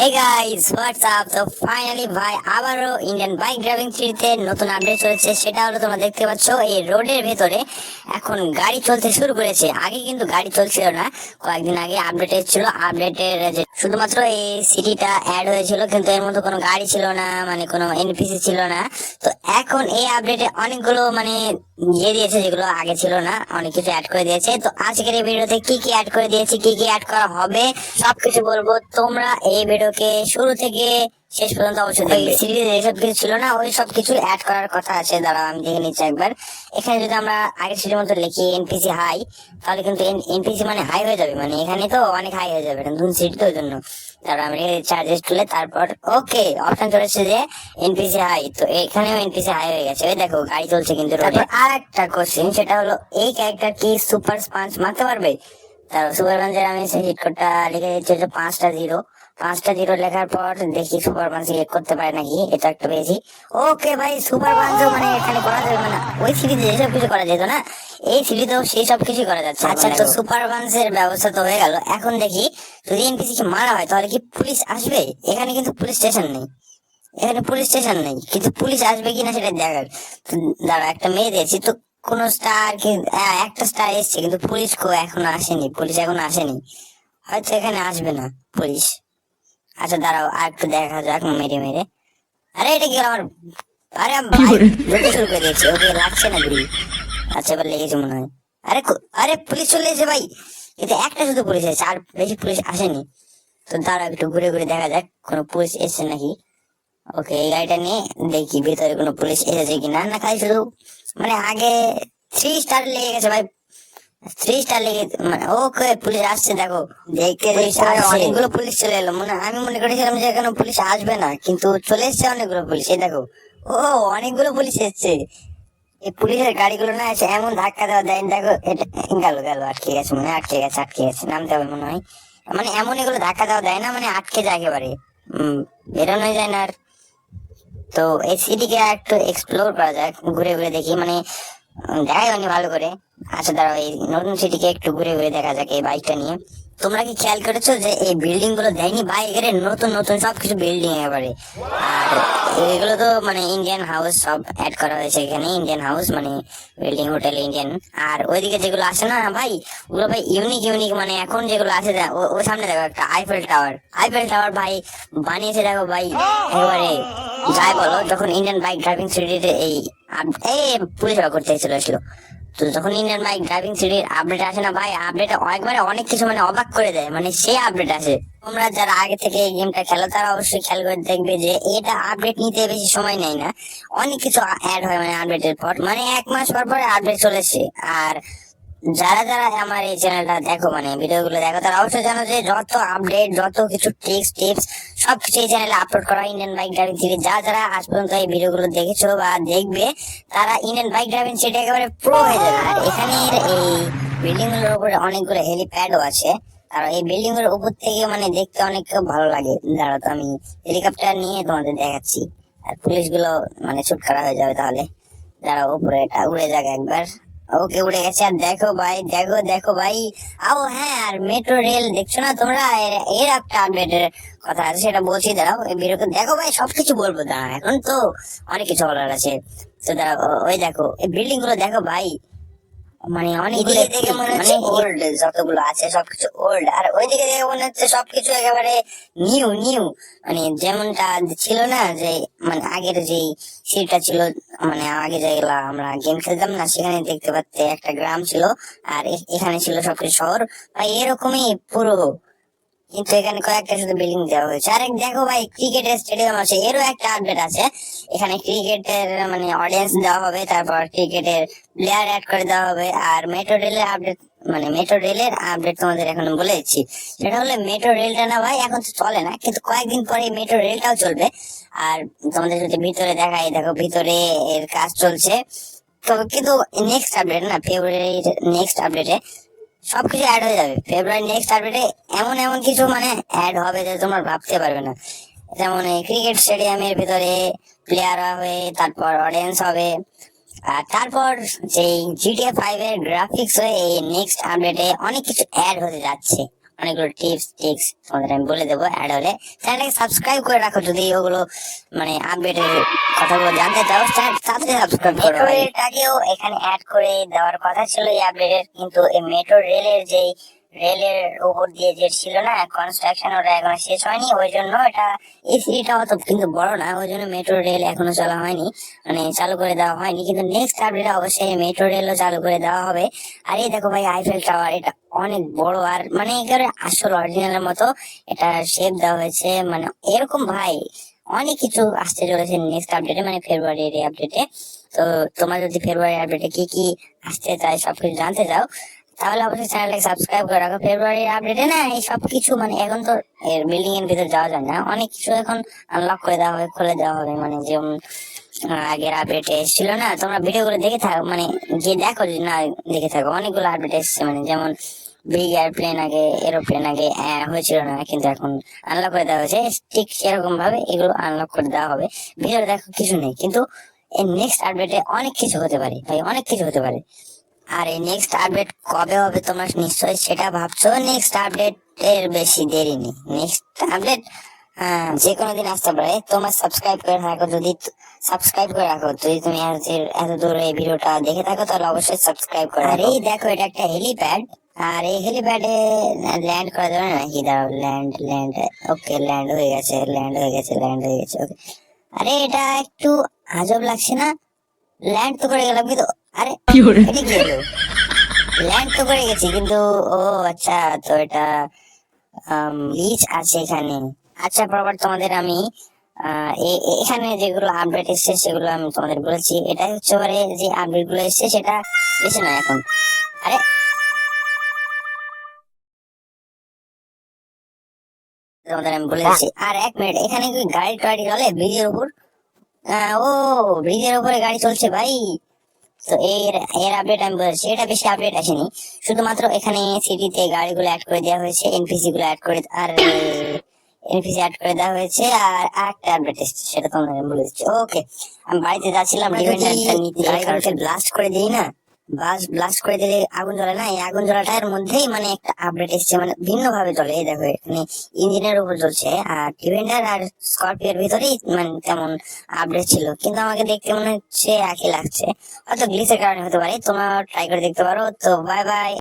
হে guys what's up তো finally ভাই, আবারও ইন্ডিয়ান বাইক ড্রাইভিং থ্রিতে নতুন আপডেট চলেছে। সেটা হলো তোমরা দেখতে পাচ্ছ, এই রোডের ভেতরে এখন গাড়ি চলতে শুরু করেছে। আগে কিন্তু গাড়ি চলছিল না, কয়েকদিন আগে আপডেট এসেছিল। আপডেটের যে শুধুমাত্র এই সিটিটা অ্যাড হয়েছিল, কিন্তু এর মধ্যে কোনো গাড়ি ছিল না মানে কোনো এনপিসি ছিল না। তো এখন এই আপডেটে অনেকগুলো মানে দিয়ে দিয়েছে, যেগুলো আগে ছিল না, অনেক কিছু অ্যাড করে দিয়েছে। তো আজকের এই ভিডিওতে কি কি অ্যাড করে দিয়েছে, কি কি অ্যাড করা হবে, সবকিছু বলব। তোমরা এই ভিডিওকে শুরু থেকে শেষ পর্যন্ত অবশ্যই দেখবে। সিরিজে যেসব কিছু ছিল না, ওই সব কিছু অ্যাড করার কথা আছে। দাঁড়াও, আমি দেখে নিচ্ছি একবার। এখানে যদি আমরা আগের সিটির মতো লিখি এনপিসি হাই তাহলে কিন্তু এনপিসি মানে হাই হয়ে যাবে। মানে এখানে তো অনেক হাই হয়ে যাবে, নতুন সিটি তো ওই জন্য। তারপর আমি চার্জেস তুলে, তারপর ওকে অপশন চলেছে যে এনপিসি হাই তো এখানেও এনপিসি হাই হয়ে গেছে। ওই দেখো, গাড়ি চলছে কিন্তু তারপর আর একটা কোশ্চেন সেটা হলো, এই ক্যারেক্টার কি সুপার স্পাঞ্চ মারতে পারবে? তারপর সুপার পাঞ্চের আমি সেই হিট কোডটা লিখে দিচ্ছি পাঁচটা জিরো পাঁচটা জিরো লেখার পর দেখি সুপার পাঞ্চ হিট করতে পারে নাকি এটা একটা পেয়েছি। ওকে ভাই সুপার পাঞ্চ মানে এখানে করা যাবে না। ওই সিরিজে যেসব কিছু করা যেত না এই সিরিজেও সেই সব কিছু করা যাচ্ছে। আচ্ছা তো সুপার পাঞ্চের ব্যবস্থা তো হয়ে গেল। এখন দেখি যদি এনপিসি কে মারা হয় তাহলে কি পুলিশ আসবে? এখানে কিন্তু পুলিশ স্টেশন নেই। এখানে পুলিশ স্টেশন নেই কিন্তু পুলিশ আসবে কিনা সেটা দেখার। তো দাঁড়া একটা মেয়ে দিয়েছি তো কোন স্টার কি হ্যাঁ, একটা স্টার এসছে কিন্তু পুলিশ কো এখনও আসেনি পুলিশ এখনও আসেনি। হয়তো এখানে আসবে না পুলিশ। আচ্ছা দাঁড়াও আর একটু দেখা যাক মেরে মেরে। আরে এটা কি আমার আরে ভাই শুরু করে দিয়েছি ওকে লাগছে না গুলি আচ্ছা এবার লেগেছে মনে হয়। আরে আরে পুলিশ চলে এসেছে ভাই। কিন্তু একটা শুধু পুলিশ এসেছে আর বেশি পুলিশ আসেনি। তো দাঁড়াও একটু ঘুরে ঘুরে দেখা যাক কোনো পুলিশ এসছে নাকি। ওকে এই গাড়িটা নিয়ে দেখি ভিতরে কোনো পুলিশ এসেছে কিনা। না খালি শুধু মানে আগে থ্রি স্টার লেগে গেছে ভাই। থ্রি স্টার লেগে মানে ওকে পুলিশ আসছে দেখো দেখতে অনেকগুলো পুলিশ চলে এলো মনে আমি মনে করেছিলাম যে এখানে পুলিশ আসবে না কিন্তু চলে এসছে অনেকগুলো পুলিশ এই দেখো ও অনেকগুলো পুলিশ এসছে এই পুলিশের গাড়িগুলো না এসে এমন ধাক্কা দেওয়া দেয় দেখো এটা গেল গেল আটকে গেছে মনে আটকে গেছে আটকে গেছে নামতে হবে মনে হয় মানে এমন এগুলো ধাক্কা দেওয়া দেয় না মানে আটকে যায় একেবারে বেরোনো যায় না আর তো এই সিটিকে একটু এক্সপ্লোর করা যাক ঘুরে ঘুরে দেখি মানে দেখাই হয়নি ভালো করে আচ্ছা দাঁড়াও, এই নতুন সিটিকে একটু ঘুরে ঘুরে দেখা যাক এই বাইকটা নিয়ে। তোমরা কি খেয়াল করেছ যে এই বিল্ডিংগুলো দেয়নি বাইকের নতুন নতুন সবকিছু বিল্ডিং এবারে আর এগুলো তো মানে ইন্ডিয়ান হাউস সব অ্যাড করা হয়েছে এখানে ইন্ডিয়ান হাউস মানে বিল্ডিং হোটেল ইন্ডিয়ান আর ওইদিকে যেগুলো আসে না ভাই, ওগুলো ভাই ইউনিক ইউনিক মানে এখন যেগুলো আছে ও- সামনে দেখো একটা আইফেল টাওয়ার আইফেল টাওয়ার ভাই বানিয়েছে দেখো ভাই এবারে যাই বলো, যখন ইন্ডিয়ান বাইক ড্রাইভিং সিটিতে এই এই পুলিশ করতে এসেছিল। ছিল তো যখন ইন্ডিয়ান বাইক ড্রাইভিং সিটির আপডেট আসে না ভাই, আপডেট একবারে অনেক কিছু মানে অবাক করে দেয় মানে সে আপডেট আসে। তোমরা যারা আগে থেকে এই গেমটা খেলো, তারা অবশ্যই খেয়াল করে দেখবে যে এটা আপডেট নিতে বেশি সময় নেয় না। অনেক কিছু অ্যাড হয় মানে আপডেটের পর মানে এক মাস পর পরে আপডেট চলেছে আর যারা যারা আমার এই চ্যানেলটা দেখো মানে ভিডিওগুলো দেখো, তারা অবশ্যই জানো যে যত আপডেট যত কিছু টিপস টিপস সবকিছু এই চ্যানেলে আপলোড করা ইন্ডিয়ান বাইক ড্রাইভিং সিটি যা যারা আজ পর্যন্ত এই ভিডিওগুলো দেখেছ বা দেখবে, তারা ইন্ডিয়ান বাইক ড্রাইভিং সিটি একেবারে প্রো হয়ে যাবে। আর এখানে এই বিল্ডিংগুলোর উপরে অনেকগুলো হেলিপ্যাডও আছে। আর এই বিল্ডিং এর উপর থেকে মানে দেখতে অনেক ভালো লাগে। দাঁড়াও তো, আমি হেলিকপ্টার নিয়ে তোমাদের দেখাচ্ছি। আর পুলিশগুলো মানে ছুট করা হয়ে যাবে তাহলে। দাঁড়াও, উপরে এটা, উড়ে যাক একবার। ওকে উড়ে গেছে। আর দেখো ভাই, দেখো দেখো ভাই। আও হ্যাঁ আর মেট্রো রেল দেখছ না তোমরা? এর- একটা আপডেটের কথা আছে, সেটা বলছি, দাঁড়াও ভিডিওকে দেখো ভাই, সবকিছু বলব, দাঁড়াও, এখন তো অনেক কিছু বলার আছে। তো দাঁড়াও ওই দেখো, এই বিল্ডিংগুলো দেখো ভাই। মানে অনেকগুলো দেখে মনে হচ্ছে ওল্ড যতগুলো আছে সবকিছু ওল্ড আর ওইদিকে দেখে মনে হচ্ছে সবকিছু একেবারে নিউ নিউ মানে যেমনটা ছিল না যে মানে আগের যে সিটটা ছিল মানে আগে যেগুলা আমরা গেম খেলতাম না সেখানে দেখতে পাচ্ছি একটা গ্রাম ছিল আর এখানে ছিল সবকিছু শহর। বা এরকমই পুরো কিন্তু এখানে কয়েকটা শুধু বিল্ডিং দেওয়া হয়েছে। আর দেখো ভাই, ক্রিকেটের স্টেডিয়াম আছে। এরও একটা আপডেট আছে। এখানে ক্রিকেটের মানে অডিয়েন্স দেওয়া হবে। তারপর ক্রিকেটের প্লেয়ার অ্যাড করে দেওয়া হবে। আর মেট্রো রেলের আপডেট মানে মেট্রো রেলের আপডেট তোমাদের এখন বলে দিচ্ছি। সেটা হলো মেট্রো রেলটা না ভাই, এখন তো চলে না। কিন্তু কয়েকদিন পরে মেট্রো রেলটাও চলবে। আর তোমাদের যদি ভিতরে দেখাই, দেখো ভিতরে এর কাজ চলছে। তো কিন্তু নেক্সট আপডেট না ফেব্রুয়ারির নেক্সট আপডেটে সবকিছু অ্যাড হয়ে যাবে। ফেব্রুয়ারি নেক্সট আপডেটে এমন এমন কিছু মানে অ্যাড হবে যে তোমরা ভাবতে পারবে না। যেমন ক্রিকেট স্টেডিয়ামের ভিতরে প্লেয়ার হবে, তারপর অডিয়েন্স হবে, আর তারপর যে জিটিএ ফাইভ এর গ্রাফিক্স হয়ে এই নেক্সট আপডেটে অনেক কিছু অ্যাড হতে যাচ্ছে। অনেকগুলো টিপস টিক্স তোমাদের আমি বলে দেবো অ্যাড হলে। চ্যানেলটাকে সাবস্ক্রাইব করে রাখো যদি ওগুলো মানে আপডেটের কথাগুলো জানতে চাও তাড়াতাড়ি সাবস্ক্রাইব করো। এটাকেও এখানে অ্যাড করে দেওয়ার কথা ছিল এই আপডেটের কিন্তু এই মেট্রো রেলের যেই রেলের উপর দিয়ে যে ছিল না কনস্ট্রাকশন ওটা এখনও শেষ হয়নি, ওই জন্য এটা এই সিটিটা কিন্তু বড় না, ওই জন্য মেট্রো রেল এখনও চালু হয়নি মানে চালু করে দেওয়া হয়নি, কিন্তু নেক্সট আপডেটে অবশ্যই মেট্রো রেলও চালু করে দেওয়া হবে। আর এই দেখো ভাই আইফেল টাওয়ার এটা অনেক বড়, আর মানে একেবারে আসল অরিজিনালের মতো, এটা শেপ দেওয়া হয়েছে মানে এরকম ভাই অনেক কিছু আসতে চলেছে নেক্সট আপডেটে মানে ফেব্রুয়ারির আপডেটে তো তোমরা যদি ফেব্রুয়ারি আপডেটে কি কি আসতে চাই সবকিছু জানতে চাও, তাহলে অবশ্যই চ্যানেলটাকে সাবস্ক্রাইব করে রাখো। ফেব্রুয়ারি আপডেটে না এই সব কিছু মানে এখন তো বিল্ডিং এর ভিতরে যাওয়া যায় না। অনেক কিছু এখন আনলক করে দেওয়া হবে, খুলে দেওয়া হবে মানে যেমন আগের আপডেট এসেছিল না, তোমরা ভিডিও গুলো দেখে থাকো মানে গিয়ে দেখো যদি না দেখে থাকো। অনেকগুলো আপডেট এসেছে মানে যেমন বিগ এয়ারপ্লেন আগে এরোপ্লেন আগে হয়েছিল না, কিন্তু এখন আনলক করে দেওয়া হয়েছে। ঠিক সেরকম ভাবে এগুলো আনলক করে দেওয়া হবে। ভিডিও দেখো কিছু নেই, কিন্তু এই নেক্সট আপডেটে অনেক কিছু হতে পারে, ভাই, অনেক কিছু হতে পারে। আর এই নেক্সট আপডেট কবে হবে তোমরা নিশ্চয়ই সেটা ভাবছ? নেক্সট আপডেট এর বেশি দেরি নেই। নেক্সট আপডেট যে কোনো দিন আসতে পারে। তোমার সাবস্ক্রাইব করে থাকো। যদি সাবস্ক্রাইব করে রাখো। যদি তুমি এত দূর এই ভিডিওটা দেখে থাকো, তাহলে অবশ্যই সাবস্ক্রাইব করে আর এই দেখো, এটা একটা হেলিপ্যাড আর এই হেলিপ্যাডে ল্যান্ড করা যাবে না নাকি? দাঁড়াও ল্যান্ড ল্যান্ড ওকে ল্যান্ড হয়ে গেছে ল্যান্ড হয়ে গেছে ল্যান্ড হয়ে গেছে ওকে আরে এটা একটু আজব লাগছে না? ল্যান্ড তো করে গেলাম কিন্তু আরে এটা কি হলো? ল্যান্ড তো করে গেছি কিন্তু ও আচ্ছা তো এটা লিচ আছে এখানে। আচ্ছা পরবার তোমাদের আমি এখানে যেগুলো আপডেট এসছে সেগুলো আমি তোমাদের বলেছি। এটা হচ্ছে যে আপডেটগুলো এসছে সেটা বেশি নয় এখন। আরে তোমাদের আমি বলে দিচ্ছি। আর এক মিনিট এখানে কি গাড়ি টাড়ি চলে ব্রিজের উপর? ও ব্রিজের উপরে গাড়ি চলছে ভাই। তো এর এর আপডেট আমি বলছি এটা বেশি আপডেট আসেনি। শুধুমাত্র এখানে সিটিতে গাড়িগুলো অ্যাড করে দেওয়া হয়েছে এনপিসি গুলো অ্যাড করে আর এনপিসি অ্যাড করে দেওয়া হয়েছে আর আরেকটা আপডেট এসেছে সেটা তোমাদের আমি বলে দিচ্ছি। ওকে আমি বাড়িতে যাচ্ছিলাম ডিফেন্ডারটা গাড়িগুলোকে ব্লাস্ট করে দিই না? বাস ব্লাস্ট করে দিলে আগুন জ্বলে না? এই আগুন জ্বলাটার মধ্যেই মানে একটা আপডেট এসছে মানে ভিন্ন ভাবে চলে এই দেখো, এখানে ইঞ্জিনের উপর চলছে আর ডিভেন্ডার আর স্করপিওর ভিতরেই মানে তেমন আপডেট ছিল। কিন্তু আমাকে দেখতে মনে হচ্ছে একই লাগছে। হয়তো গ্লিসের কারণে হতে পারে তোমার ট্রাই করে দেখতে পারো। তো বাই বাই